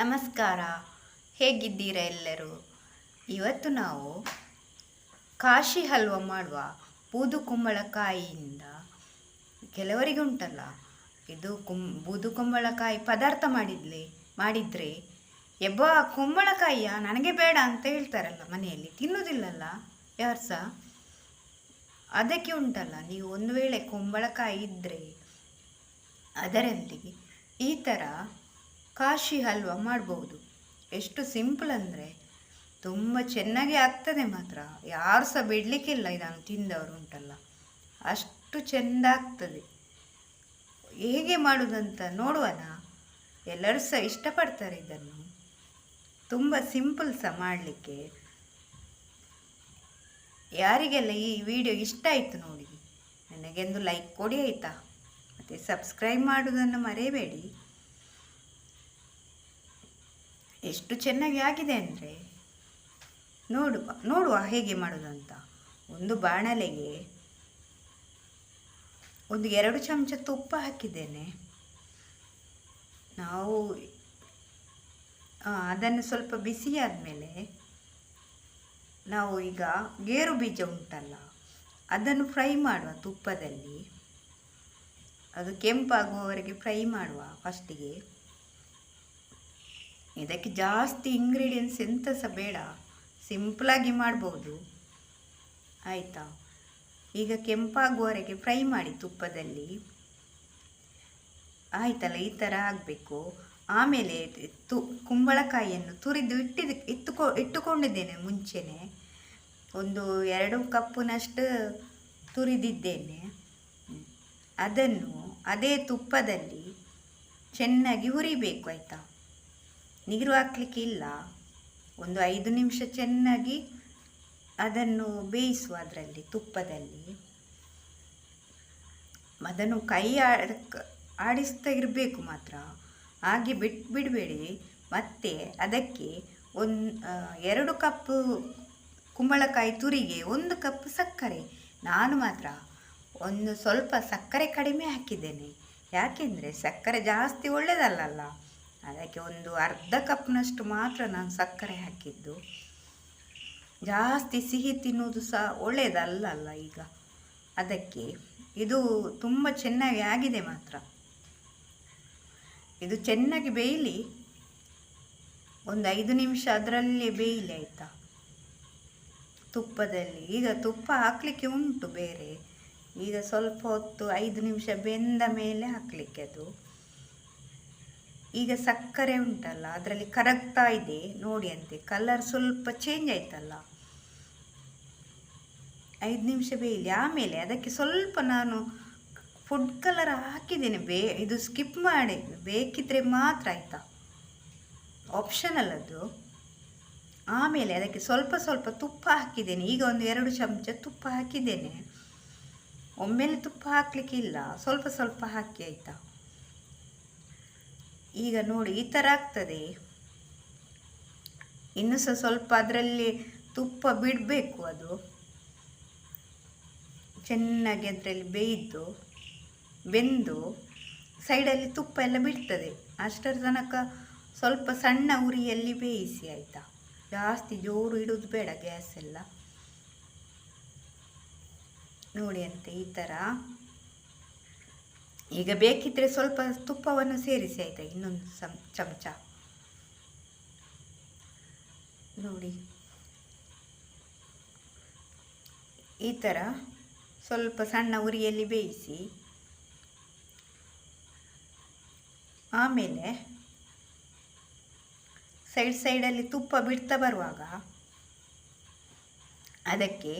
ನಮಸ್ಕಾರ. ಹೇಗಿದ್ದೀರಾ ಎಲ್ಲರೂ? ಇವತ್ತು ನಾವು ಕಾಶಿ ಹಲ್ವ ಮಾಡುವ ಬೂದು ಕುಂಬಳಕಾಯಿಯಿಂದ. ಕೆಲವರಿಗೆ ಉಂಟಲ್ಲ, ಇದು ಕುಂ, ಬೂದು ಕುಂಬಳಕಾಯಿ ಪದಾರ್ಥ ಮಾಡಿದ್ಲಿ, ಮಾಡಿದರೆ ಎಬ್ಬ ಕುಂಬಳಕಾಯಿಯ ನನಗೆ ಬೇಡ ಅಂತ ಹೇಳ್ತಾರಲ್ಲ ಮನೆಯಲ್ಲಿ, ತಿನ್ನೋದಿಲ್ಲಲ್ಲ, ಯಾರು ಸಹ ಅದಕ್ಕೆ ಉಂಟಲ್ಲ, ನೀವು ಒಂದು ವೇಳೆ ಕುಂಬಳಕಾಯಿ ಇದ್ದರೆ ಅದರಲ್ಲಿ ಈ ಥರ ಕಾಶಿ ಹಲ್ವ ಮಾಡ್ಬೋದು. ಎಷ್ಟು ಸಿಂಪಲ್ ಅಂದರೆ ತುಂಬ ಚೆನ್ನಾಗಿ ಆಗ್ತದೆ ಮಾತ್ರ. ಯಾರು ಸಹ ಬಿಡಲಿಕ್ಕಿಲ್ಲ ಇದನ್ನು ತಿಂದವರು ಉಂಟಲ್ಲ. ಅಷ್ಟು ಚೆಂದ ಆಗ್ತದೆ. ಹೇಗೆ ಮಾಡುವುದಂತ ನೋಡುವನ? ಎಲ್ಲರೂ ಸಹ ಇಷ್ಟಪಡ್ತಾರೆ ಇದನ್ನು. ತುಂಬ ಸಿಂಪಲ್ ಸಹ ಮಾಡಲಿಕ್ಕೆ. ಯಾರಿಗೆಲ್ಲ ಈ ವಿಡಿಯೋ ಇಷ್ಟ ಆಯಿತು ನೋಡಿ, ನನಗೆಂದು ಲೈಕ್ ಕೊಡಿ ಆಯಿತಾ? ಮತ್ತು ಸಬ್ಸ್ಕ್ರೈಬ್ ಮಾಡೋದನ್ನು ಮರೆಯಬೇಡಿ. ಎಷ್ಟು ಚೆನ್ನಾಗಿ ಆಗಿದೆ ಅಂದರೆ. ನೋಡುವ ನೋಡುವ ಹೇಗೆ ಮಾಡೋದು ಅಂತ. ಒಂದು ಬಾಣಲೆಗೆ ಒಂದು ಎರಡು ಚಮಚ ತುಪ್ಪ ಹಾಕಿದ್ದೇನೆ. ನಾವು ಅದನ್ನು ಸ್ವಲ್ಪ ಬಿಸಿ ಆದಮೇಲೆ ನಾವು ಈಗ ಗೇರು ಬೀಜ ಉಂಟಲ್ಲ, ಅದನ್ನು ಫ್ರೈ ಮಾಡುವ ತುಪ್ಪದಲ್ಲಿ. ಅದು ಕೆಂಪಾಗುವವರೆಗೆ ಫ್ರೈ ಮಾಡುವ ಫಸ್ಟಿಗೆ. ಇದಕ್ಕೆ ಜಾಸ್ತಿ ಇಂಗ್ರೀಡಿಯೆಂಟ್ಸ್ ಎಂತ ಸಹ ಬೇಡ ಸಿಂಪಲಾಗಿ ಮಾಡ್ಬೋದು. ಆಯಿತಾ? ಈಗ ಕೆಂಪಾಗುವವರೆಗೆ ಫ್ರೈ ಮಾಡಿ ತುಪ್ಪದಲ್ಲಿ. ಆಯ್ತಲ್ಲ, ಈ ಥರ ಆಗಬೇಕು. ಆಮೇಲೆ ತು, ಕುಂಬಳಕಾಯಿಯನ್ನು ತುರಿದು ಇಟ್ಟಿದ, ಇಟ್ಟುಕೊ, ಇಟ್ಟುಕೊಂಡಿದ್ದೇನೆ ಮುಂಚೆನೆ. ಒಂದು ಎರಡು ಕಪ್ಪಿನಷ್ಟು ತುರಿದಿದ್ದೇನೆ. ಅದನ್ನು ಅದೇ ತುಪ್ಪದಲ್ಲಿ ಚೆನ್ನಾಗಿ ಹುರಿಬೇಕು, ಆಯಿತಾ? ನೀರು ಹಾಕ್ಲಿಕ್ಕೆ ಇಲ್ಲ. ಒಂದು ಐದು ನಿಮಿಷ ಚೆನ್ನಾಗಿ ಅದನ್ನು ಬೇಯಿಸುವ ಅದರಲ್ಲಿ, ತುಪ್ಪದಲ್ಲಿ. ಅದನ್ನು ಕೈ ಆಡಿಸ್ತಾ ಇರಬೇಕು ಮಾತ್ರ. ಹಾಗೆ ಬಿಟ್ಟು ಬಿಡಬೇಡಿ. ಮತ್ತು ಅದಕ್ಕೆ ಒಂದು ಎರಡು ಕಪ್ಪು ಕುಂಬಳಕಾಯಿ ತುರಿಗೆ, ಒಂದು ಕಪ್ ಸಕ್ಕರೆ. ನಾನು ಮಾತ್ರ ಒಂದು ಸ್ವಲ್ಪ ಸಕ್ಕರೆ ಕಡಿಮೆ ಹಾಕಿದ್ದೇನೆ. ಯಾಕೆಂದರೆ ಸಕ್ಕರೆ ಜಾಸ್ತಿ ಒಳ್ಳೆಯದಲ್ಲಲ್ಲ ಅದಕ್ಕೆ ಒಂದು ಅರ್ಧ ಕಪ್ನಷ್ಟು ಮಾತ್ರ ನಾನು ಸಕ್ಕರೆ ಹಾಕಿದ್ದು. ಜಾಸ್ತಿ ಸಿಹಿ ತಿನ್ನೋದು ಸಹ ಒಳ್ಳೆಯದಲ್ಲಲ್ಲ ಈಗ. ಅದಕ್ಕೆ ಇದು ತುಂಬ ಚೆನ್ನಾಗಿ ಆಗಿದೆ ಮಾತ್ರ. ಇದು ಚೆನ್ನಾಗಿ ಬೇಯಲಿ. ಒಂದು ಐದು ನಿಮಿಷ ಅದರಲ್ಲೇ ಬೇಯಲಿ ಆಯಿತಾ? ತುಪ್ಪದಲ್ಲಿ. ಈಗ ತುಪ್ಪ ಹಾಕಲಿಕ್ಕೆ ಉಂಟು ಬೇರೆ. ಈಗ ಸ್ವಲ್ಪ ಹೊತ್ತು ಐದು ನಿಮಿಷ ಬೆಂದ ಮೇಲೆ ಹಾಕಲಿಕ್ಕೆ ಅದು. ಈಗ ಸಕ್ಕರೆ ಉಂಟಲ್ಲ, ಅದರಲ್ಲಿ ಕರಗ್ತಾ ಇದೆ. ನೋಡಿ ಅಂತೆ ಕಲರ್ ಸ್ವಲ್ಪ ಚೇಂಜ್ ಆಯ್ತಲ್ಲ. ಐದು ನಿಮಿಷ ಬೇಯಲಿ. ಆಮೇಲೆ ಅದಕ್ಕೆ ಸ್ವಲ್ಪ ನಾನು ಫುಡ್ ಕಲರ್ ಹಾಕಿದ್ದೇನೆ. ಬೇ, ಇದು ಸ್ಕಿಪ್ ಮಾಡಿ, ಬೇಕಿದ್ರೆ ಮಾತ್ರ ಆಯಿತಾ? ಆಪ್ಷನಲ್ ಅದು. ಆಮೇಲೆ ಅದಕ್ಕೆ ಸ್ವಲ್ಪ ಸ್ವಲ್ಪ ತುಪ್ಪ ಹಾಕಿದ್ದೇನೆ. ಈಗ ಒಂದು ಎರಡು ಚಮಚ ತುಪ್ಪ ಹಾಕಿದ್ದೇನೆ. ಒಮ್ಮೆಲೆ ತುಪ್ಪ ಹಾಕಲಿಕ್ಕಿಲ್ಲ. ಸ್ವಲ್ಪ ಸ್ವಲ್ಪ ಹಾಕಿ, ಆಯಿತಾ? ಈಗ ನೋಡಿ, ಈ ಥರ ಆಗ್ತದೆ. ಇನ್ನು ಸಹ ಸ್ವಲ್ಪ ಅದರಲ್ಲಿ ತುಪ್ಪ ಬಿಡಬೇಕು ಅದು. ಚೆನ್ನಾಗಿ ಅದರಲ್ಲಿ ಬೇಯಿದ್ದು ಬೆಂದು ಸೈಡಲ್ಲಿ ತುಪ್ಪ ಎಲ್ಲ ಬಿಡ್ತದೆ. ಅಷ್ಟರ ತನಕ ಸ್ವಲ್ಪ ಸಣ್ಣ ಉರಿಯಲ್ಲಿ ಬೇಯಿಸಿ ಆಯಿತಾ? ಜಾಸ್ತಿ ಜೋರು ಇಡೋದು ಬೇಡ ಗ್ಯಾಸ್ ಎಲ್ಲ. ನೋಡಿ ಅಂತೆ, ಈ ಥರ. ಈಗ ಬೇಕಿದ್ರೆ ಸ್ವಲ್ಪ ತುಪ್ಪವನ್ನು ಸೇರಿಸಿ ಆಯಿತಾ? ಇನ್ನೊಂದು ಚಮಚ. ನೋಡಿ. ಈ ಥರ ಸ್ವಲ್ಪ ಸಣ್ಣ ಉರಿಯಲ್ಲಿ ಬೇಯಿಸಿ, ಆಮೇಲೆ ಸೈಡ್ ಸೈಡಲ್ಲಿ ತುಪ್ಪ ಬಿಡ್ತಾ ಬರುವಾಗ ಅದಕ್ಕೆ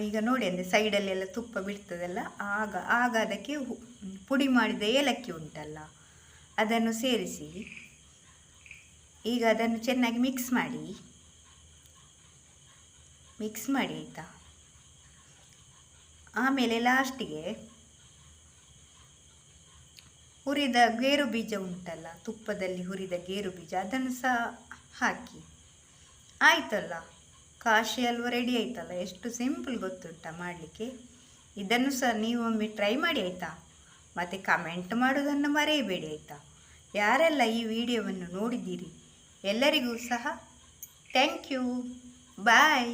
ಈಗ ನೋಡಿ ಅಂದರೆ ಸೈಡಲ್ಲೆಲ್ಲ ತುಪ್ಪ ಬಿಡ್ತದಲ್ಲ, ಆಗ ಆಗ ಅದಕ್ಕೆ ಪುಡಿ ಮಾಡಿದ ಏಲಕ್ಕಿ ಉಂಟಲ್ಲ, ಅದನ್ನು ಸೇರಿಸಿ. ಈಗ ಅದನ್ನು ಚೆನ್ನಾಗಿ ಮಿಕ್ಸ್ ಮಾಡಿ. ಮಿಕ್ಸ್ ಮಾಡಿ ಆಯಿತಾ? ಆಮೇಲೆ ಲಾಸ್ಟಿಗೆ ಹುರಿದ ಗೇರು ಬೀಜ ಉಂಟಲ್ಲ, ತುಪ್ಪದಲ್ಲಿ ಹುರಿದ ಗೇರು ಬೀಜ, ಅದನ್ನು ಸಹ ಹಾಕಿ. ಆಯ್ತಲ್ಲ? ಕಾಶಿ ಹಲ್ವ ರೆಡಿ ಆಯ್ತಲ್ಲ? ಎಷ್ಟು ಸಿಂಪಲ್ ಗೊತ್ತುಂಟ ಮಾಡಲಿಕ್ಕೆ? ಇದನ್ನು ಸಹ ನೀವು ಒಮ್ಮೆ ಟ್ರೈ ಮಾಡಿ ಆಯಿತಾ? ಮತ್ತು ಕಮೆಂಟ್ ಮಾಡೋದನ್ನು ಮರೆಯಬೇಡಿ ಆಯಿತಾ? ಯಾರೆಲ್ಲ ಈ ವಿಡಿಯೋವನ್ನು ನೋಡಿದ್ದೀರಿ? ಎಲ್ಲರಿಗೂ ಸಹ ಥ್ಯಾಂಕ್ ಯು ಬಾಯ್